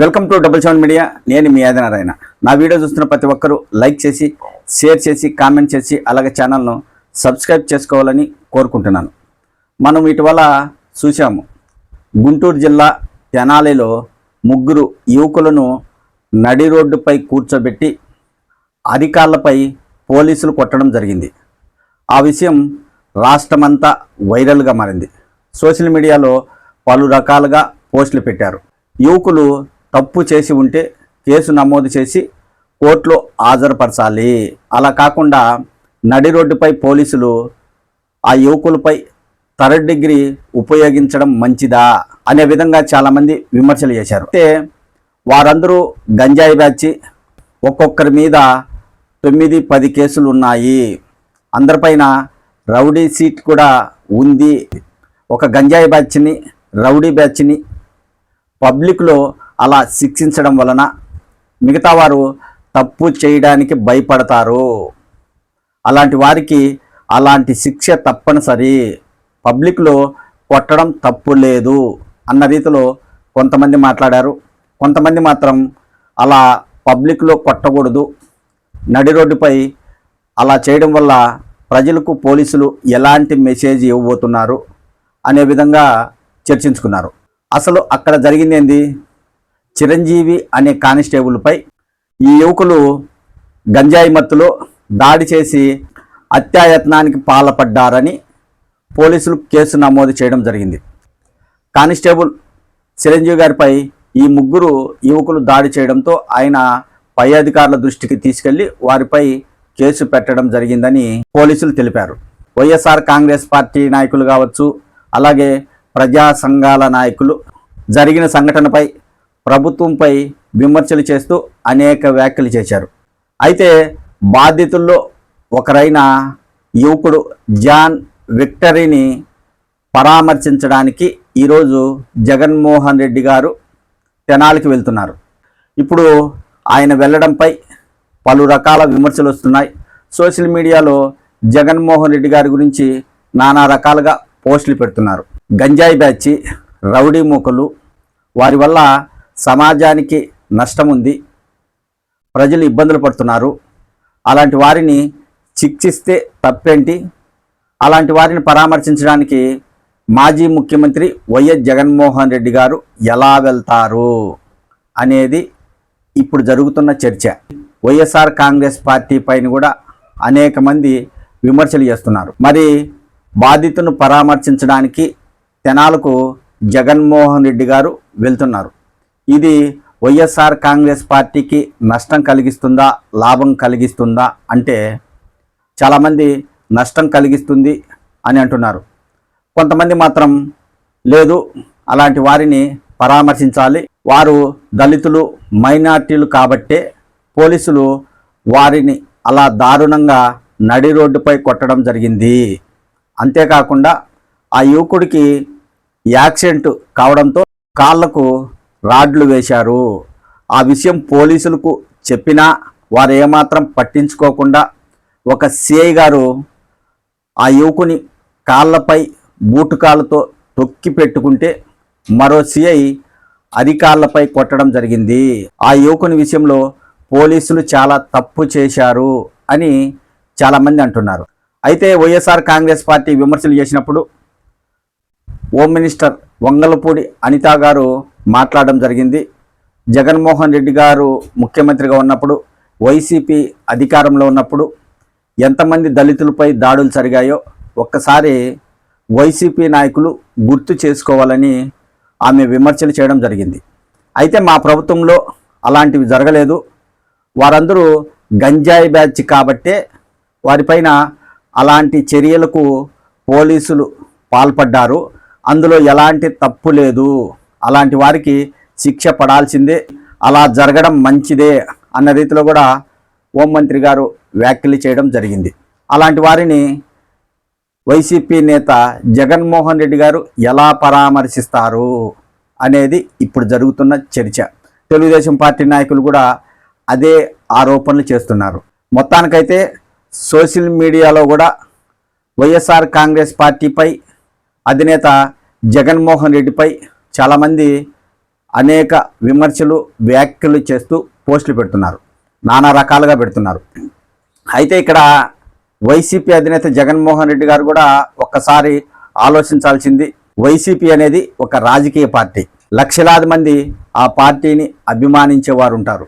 Welcome to double seven media. నేను మీ ఆదినారాయణ నా వీడియో చూస్తున్న ప్రతి ఒక్కరూ లైక్ చేసి షేర్ చేసి కామెంట్ చేసి అలాగే ఛానల్ను సబ్స్క్రైబ్ చేసుకోవాలని కోరుకుంటున్నాను. మనం ఇటీవల చూసాము గుంటూరు జిల్లా తెనాలిలో ముగ్గురు యువకులను నడి రోడ్డుపై కూర్చోబెట్టి అధికారులపై పోలీసులు కొట్టడం జరిగింది. ఆ విషయం రాష్ట్రమంతా వైరల్గా మారింది. సోషల్ మీడియాలో పలు రకాలుగా పోస్టులు పెట్టారు. యువకులు తప్పు చేసి ఉంటే కేసు నమోదు చేసి కోర్టులో హాజరుపరచాలి. అలా కాకుండా నడి రోడ్డుపై పోలీసులు ఆ యువకులపై థర్డ్ డిగ్రీ ఉపయోగించడం మంచిదా అనే విధంగా చాలామంది విమర్శలు చేశారు. అయితే వారందరూ గంజాయి బ్యాచి ఒక్కొక్కరి మీద తొమ్మిది పది కేసులు ఉన్నాయి. అందరిపైన రౌడీ సీట్ కూడా ఉంది. ఒక గంజాయి బ్యాచ్ని రౌడీ బ్యాచ్ని పబ్లిక్లో అలా శిక్షించడం వలన మిగతా వారు తప్పు చేయడానికి భయపడతారు. అలాంటి వారికి అలాంటి శిక్ష తప్పనిసరి. పబ్లిక్లో కొట్టడం తప్పు లేదు అన్న రీతిలో కొంతమంది మాట్లాడారు. కొంతమంది మాత్రం అలా పబ్లిక్లో కొట్టకూడదు. నడి రోడ్డుపై అలా చేయడం వల్ల ప్రజలకు పోలీసులు ఎలాంటి మెసేజ్ ఇవ్వబోతున్నారు అనే విధంగా చర్చించుకున్నారు. అసలు అక్కడ జరిగింది ఏంది? చిరంజీవి అనే కానిస్టేబుల్పై ఈ యువకులు గంజాయి మత్తులో దాడి చేసి అత్యాయత్నానికి పాల్పడ్డారని పోలీసులు కేసు నమోదు చేయడం జరిగింది. కానిస్టేబుల్ చిరంజీవి గారిపై ఈ ముగ్గురు యువకులు దాడి చేయడంతో ఆయన పై అధికారుల దృష్టికి తీసుకెళ్ళి వారిపై కేసు పెట్టడం జరిగిందని పోలీసులు తెలిపారు. వైఎస్ఆర్ కాంగ్రెస్ పార్టీ నాయకులు కావచ్చు అలాగే ప్రజా సంఘాల నాయకులు జరిగిన సంఘటనపై ప్రభుత్వంపై విమర్శలు చేస్తూ అనేక వ్యాఖ్యలు చేశారు. అయితే బాధితుల్లో ఒకరైన యువకుడు జాన్ విక్టరీని పరామర్శించడానికి ఈరోజు జగన్మోహన్ రెడ్డి గారు తెనాలికి వెళ్తున్నారు. ఇప్పుడు ఆయన వెళ్ళడంపై పలు రకాల విమర్శలు వస్తున్నాయి. సోషల్ మీడియాలో జగన్మోహన్ రెడ్డి గారి గురించి నానా రకాలుగా పోస్టులు పెడుతున్నారు. గంజాయి బ్యాచి రౌడీ మూకలు వారి వల్ల సమాజానికి నష్టం ఉంది ప్రజలు ఇబ్బందులు పడుతున్నారు. అలాంటి వారిని శిక్షిస్తే తప్పేంటి? అలాంటి వారిని పరామర్శించడానికి మాజీ ముఖ్యమంత్రి వైఎస్ జగన్మోహన్ రెడ్డి గారు ఎలా వెళ్తారు అనేది ఇప్పుడు జరుగుతున్న చర్చ. వైఎస్ఆర్ కాంగ్రెస్ పార్టీ పైన కూడా అనేక మంది విమర్శలు చేస్తున్నారు. మరి బాధితును పరామర్శించడానికి తెనాలకు జగన్మోహన్ రెడ్డి గారు వెళ్తున్నారు. ఇది వైఎస్ఆర్ కాంగ్రెస్ పార్టీకి నష్టం కలిగిస్తుందా లాభం కలిగిస్తుందా అంటే చాలామంది నష్టం కలిగిస్తుంది అని అంటున్నారు. కొంతమంది మాత్రం లేదు అలాంటి వారిని పరామర్శించాలి. వారు దళితులు మైనార్టీలు కాబట్టే పోలీసులు వారిని అలా దారుణంగా నడి రోడ్డుపై కొట్టడం జరిగింది. అంతేకాకుండా ఆ యువకుడికి యాక్సిడెంట్ కావడంతో కాళ్ళకు రాడ్లు వేశారు. ఆ విషయం పోలీసులకు చెప్పినా వారు ఏమాత్రం పట్టించుకోకుండా ఒక సిఐ గారు ఆ యువకుని కాళ్ళపై బూటు కాళ్ళతో తొక్కి పెట్టుకుంటే మరో సిఐ అరికాళ్ళపై కొట్టడం జరిగింది. ఆ యువకుని విషయంలో పోలీసులు చాలా తప్పు చేశారు అని చాలామంది అంటున్నారు. అయితే వైఎస్ఆర్ కాంగ్రెస్ పార్టీ విమర్శలు చేసినప్పుడు హోమ్ మినిస్టర్ వంగలపూడి అనిత గారు మాట్లాడడం జరిగింది. జగన్మోహన్ రెడ్డి గారు ముఖ్యమంత్రిగా ఉన్నప్పుడు వైసీపీ అధికారంలో ఉన్నప్పుడు ఎంతమంది దళితులపై దాడులు జరిగాయో ఒక్కసారి వైసీపీ నాయకులు గుర్తు చేసుకోవాలని ఆమె విమర్శలు చేయడం జరిగింది. అయితే మా ప్రభుత్వంలో అలాంటివి జరగలేదు. వారందరూ గంజాయి బ్యాచ్ కాబట్టే వారిపైన అలాంటి చర్యలకు పోలీసులు పాల్పడ్డారు. అందులో ఎలాంటి తప్పు లేదు. అలాంటి వారికి శిక్ష పడాల్సిందే. అలా జరగడం మంచిదే అన్న రీతిలో కూడా హోంమంత్రి గారు వ్యాఖ్యలు చేయడం జరిగింది. అలాంటి వారిని వైసీపీ నేత జగన్మోహన్ రెడ్డి గారు ఎలా పరామర్శిస్తారు అనేది ఇప్పుడు జరుగుతున్న చర్చ. తెలుగుదేశం పార్టీ నాయకులు కూడా అదే ఆరోపణలు చేస్తున్నారు. మొత్తానికైతే సోషల్ మీడియాలో కూడా వైఎస్ఆర్ కాంగ్రెస్ పార్టీపై అధినేత జగన్మోహన్ రెడ్డిపై చాలామంది అనేక విమర్శలు వ్యాఖ్యలు చేస్తూ పోస్టులు పెడుతున్నారు. నానా రకాలుగా పెడుతున్నారు. అయితే ఇక్కడ వైసీపీ అధినేత జగన్మోహన్ రెడ్డి గారు కూడా ఒక్కసారి ఆలోచించాల్సింది వైసీపీ అనేది ఒక రాజకీయ పార్టీ. లక్షలాది మంది ఆ పార్టీని అభిమానించేవారు ఉంటారు.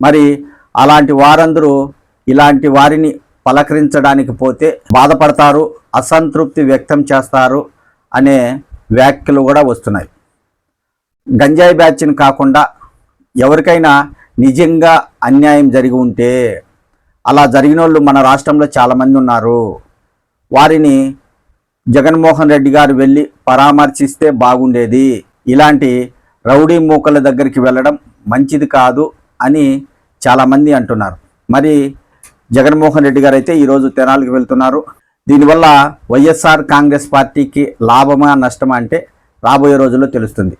మరి అలాంటి వారందరూ ఇలాంటి వారిని పలకరించడానికి పోతే బాధపడతారు అసంతృప్తి వ్యక్తం చేస్తారు అనే వ్యాఖ్యలు కూడా వస్తున్నాయి. గంజాయి బ్యాచ్ని కాకుండా ఎవరికైనా నిజంగా అన్యాయం జరిగి ఉంటే అలా జరిగిన వాళ్ళు మన రాష్ట్రంలో చాలామంది ఉన్నారు. వారిని జగన్మోహన్ రెడ్డి గారు వెళ్ళి పరామర్శిస్తే బాగుండేది. ఇలాంటి రౌడీ మూకల దగ్గరికి వెళ్ళడం మంచిది కాదు అని చాలామంది అంటున్నారు. మరి జగన్మోహన్ రెడ్డి గారు అయితే ఈరోజు తెనాలికి వెళ్తున్నారు. దీనివల్ల వైఎస్ఆర్ కాంగ్రెస్ పార్టీకి లాభమా నష్టమా అంటే రాబోయే రోజుల్లో తెలుస్తుంది.